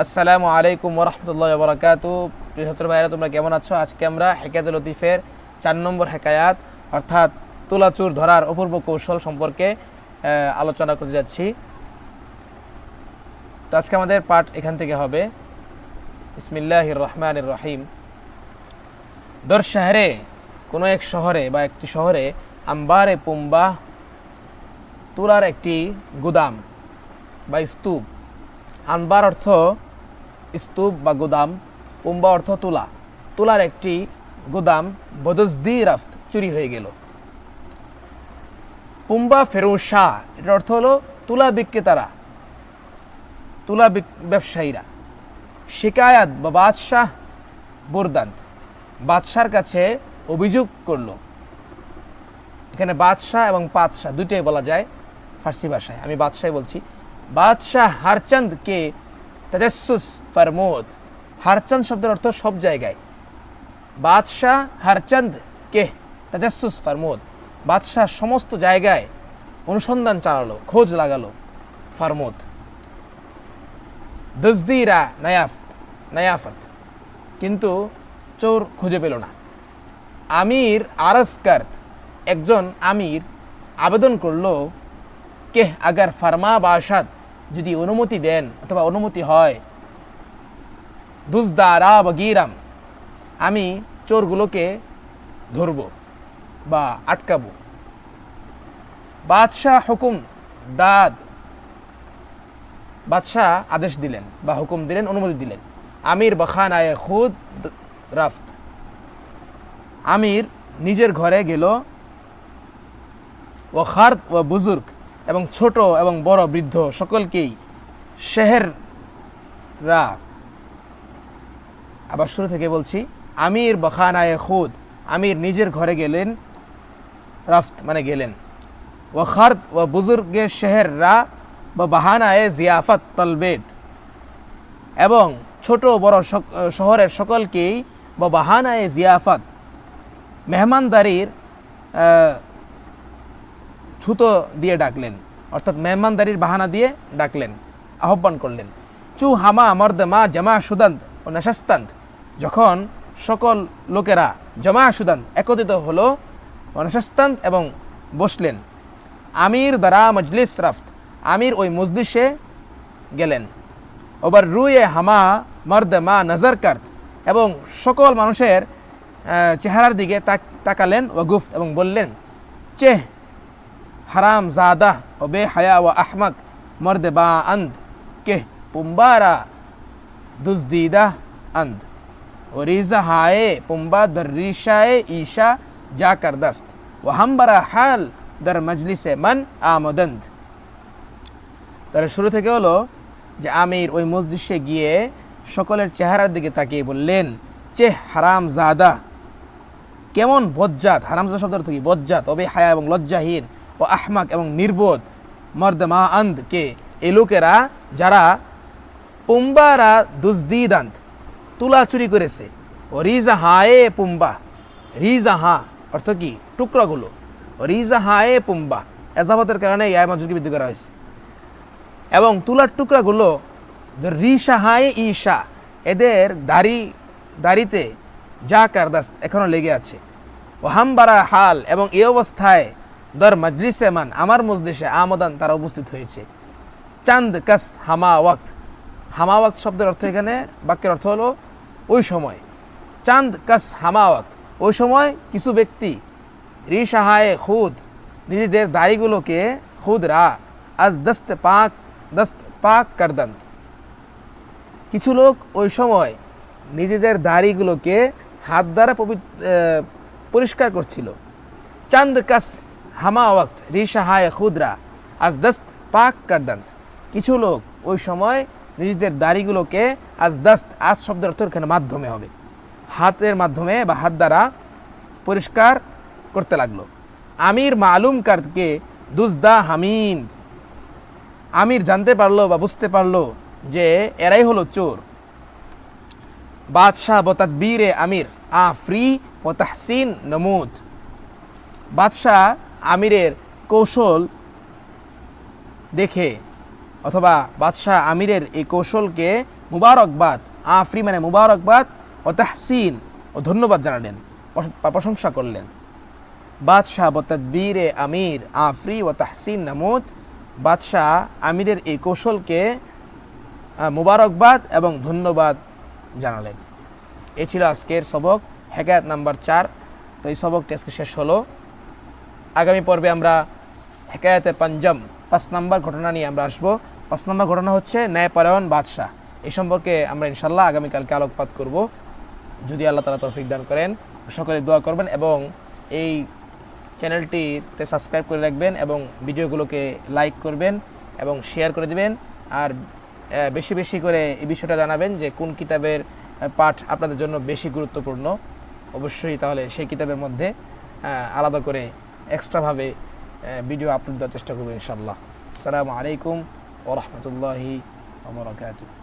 আসসালামু আলাইকুম ওরহমতুল্লাহ বরাকাতু প্রিয় ছাত্র ভাইরা তোমরা কেমন আছো? আজকে আমরা হেকায়াতুল লতিফের চার নম্বর হেকায়াত, অর্থাৎ তুলাচুর ধরার অপূর্ব কৌশল সম্পর্কে আলোচনা করতে যাচ্ছি। তো আজকে আমাদের পাঠ এখান থেকে হবে। ইসমিল্লাহ রহমান রহিম। দর শহরে, কোনো এক শহরে বা একটি শহরে আম্বারে পুম্বা তুলার একটি গুদাম বা স্তূপ আনবার অর্থ স্তূপ বা গুদাম পুম্বা অর্থ তুলা। তুলার একটি গুদাম বদজদি রাফত চুরি হয়ে গেল। পুম্বা ফেরু শাহ এটার অর্থ হলো তুলা বিক্রেতারা, তুলা ব্যবসায়ীরা। শিকায়াত বা বাদশাহ বুরদান্ত, বাদশার কাছে অভিযোগ করল। এখানে বাদশাহ এবং পাতশাহ দুটোই বলা যায় ফার্সি ভাষায়। আমি বাদশাহ বলছি। বাদশাহ হারচন্দকে তাজাসুস ফরমোদ। হারচন্দ শব্দের অর্থ সব জায়গায়। বাদশাহ হারচন্দ কে তাজাসুস ফরমোদ। বাদশাহ সমস্ত জায়গায় অনুসন্ধান চালালো, খোঁজ লাগালো ফরমোদ। দজদিরা নায়াফত নায়াফত। কিন্তু চোর খুঁজে পেল না। আমির আরসকার্ত, একজন আমির, আবেদন করল কে আগার ফার্মা বাসাদ যদি অনুমতি দেন অথবা অনুমতি হয় দুজদারা বা গিরাম, আমি চোরগুলোকে ধরব বা আটকাবো। বাদশাহ হুকুম দাদ, বাদশাহ আদেশ দিলেন বা হুকুম দিলেন, অনুমতি দিলেন। আমির বখানায় খুদ রাফত। আমির নিজের ঘরে গেল, ও খার্দ ও বুজুর্গ এবং ছোট এবং বড় বৃদ্ধ সকলকেই শেহেররা। আবার শুরু থেকে বলছি, আমির বখানায় খুদ, আমির নিজের ঘরে গেলেন, রাফত মানে গেলেন। ও খার্দ ও বুজুর্গের শেহেররা বা বাহানায় জিয়াফত তলবেদ। এবং ছোট বড় শহরের সকলকেই বা বাহানায় জিয়াফত। মেহমানদারির ছুতো দিয়ে ডাকলেন, অর্থাৎ মেহমানদারির বাহানা দিয়ে ডাকলেন, আহ্বান করলেন, চু হামা মর্দ মা জামা সুদান্ত ও নাশাস্তান্ত। যখন সকল লোকেরা জমা সুদান্ত একত্রিত হলো ও নাশাস্তান্ত এবং বসলেন, আমির দ্বারা মজলিস রাফত, আমির ওই মজলিসে গেলেন। ওবার রুয়ে হামা মর্দ মা নজর কার্ত। এবং সকল মানুষের চেহারার দিকে তাক- তাকালেন ও গুফত এবং বললেন, চেহ হারাম জাদা ও বে হায়া ও আহমক, মর্দ বা আন্দ কে পুম্বারা, দুজদিদা আন্দ। রিজা হায়ে, পুম্বা দর রিশায়ে ঈশা যা কর দস্ত ও হাম্বারা হাল, দর মজলিসে মন আমদন্দ। তাহলে শুরু থেকে হলো যে আমির ওই মসজিদে গিয়ে সকলের চেহারার দিকে তাকিয়ে বললেন, চেহ হারাম জাদা। কেমন বজ্জাত হারামজাদা শব্দ কি? বজ্জাত, অবে হায়া এবং লজ্জাহীন। ও আহমাক এবং নির্বোধ মর্দ মা আন্দ কে? লোকেরা যারা পুম্বারা দুজদিদান্ত, তুলা চুরি করেছে। ও রিজা হায়ে পুম্বা। রিজা হা অর্থ কি? টুকরাগুলো। ও রিজা হায়ে পুম্বা। এজাবতের কারণে ইয়া মজুরকে বৃদ্ধি করা হয়েছে। এবং তুলার টুকরাগুলো রিশা হায় ঈশা। এদের দাড়ি, দাড়িতে যা কারদাস্ত এখনও লেগে আছে। ও হামবারা হাল এবং এ অবস্থায় দর মজলিসে মান আমার মজলিসে আমদান তারা উপস্থিত হয়েছে। চাঁদ কাস হামা ওয়াক্ত। হামা ওয়াক্ত শব্দের অর্থ এখানে বাক্যের অর্থ হলো ওই সময়। চাঁদ কাস হামা ওয়াক্ত। ওই সময় কিছু ব্যক্তি রিশাহায়ে খুদ নিজেদের দাড়িগুলোকে খুদ রা আজ দস্ত পাক দস্ত পাক করদন্ত। কিছু লোক ওই সময় নিজেদের দাড়িগুলোকে হাত দ্বারা পবি- আহ, পরিষ্কার করছিল। চাঁদ কাস হামা রিশা হায় খুদরা আজ দস্ত পাক করদন্ত। কিছু লোক ওই সময় নিজেদের দাড়িগুলোকে আজ দস্ত আজ শব্দের অর্থ এখানে মাধ্যমে হবে। হাতের মাধ্যমে বা হাত দ্বারা পরিষ্কার করতে লাগল। আমির মালুম কার্তকে দুজদা হামিদ। আমির জানতে পারল বা বুঝতে পারল যে এরাই হলো চোর। বাদশাহ বতাদবীরে আমির, আফরি ও তাহসিন নমুদ। বাদশাহ আমিরের কৌশল দেখে অথবা বাদশাহ আমিরের এই কৌশলকে মুবারকবাদ, আফরি মানে মুবারকবাদ ও তাহসিন ও ধন্যবাদ জানালেন প্রশংসা করলেন। বাদশাহ ব তদবীরে আমির, আফরি ও তাহসিন নামুদ, বাদশাহ আমিরের এই কৌশলকে মুবারকবাদ এবং ধন্যবাদ জানালেন। এ ছিল আজকের সবক, হেকায়াত নাম্বার চার। তো এই সবকটি আজকে শেষ হলো। আগামী পর্বে আমরা হেকায়াতে পাঞ্জাম পাঁচ নম্বর ঘটনা নিয়ে আমরা আসব। পাঁচ নম্বর ঘটনা হচ্ছে ন্যায়পরায়ণ বাদশাহ। এ সম্পর্কে আমরা ইনশাল্লাহ আগামীকালকে আলোকপাত করব। যদি আল্লাহ তালা তৌফিক দান করেন, সকলে দোয়া করবেন এবং এই চ্যানেলটিতে সাবস্ক্রাইব করে রাখবেন এবং ভিডিওগুলোকে লাইক করবেন এবং শেয়ার করে দেবেন। আর বেশি বেশি করে এই বিষয়টা জানাবেন যে কোন কিতাবের পাঠ আপনাদের জন্য বেশি গুরুত্বপূর্ণ। অবশ্যই তাহলে সেই কিতাবের মধ্যে আলাদা করে এক্সট্রাভাবে ভিডিও আপলোড দেওয়ার চেষ্টা করব ইনশাল্লাহ আসসালামু আলাইকুম ওরহমতুল্লাহি ওবরাকাতুহ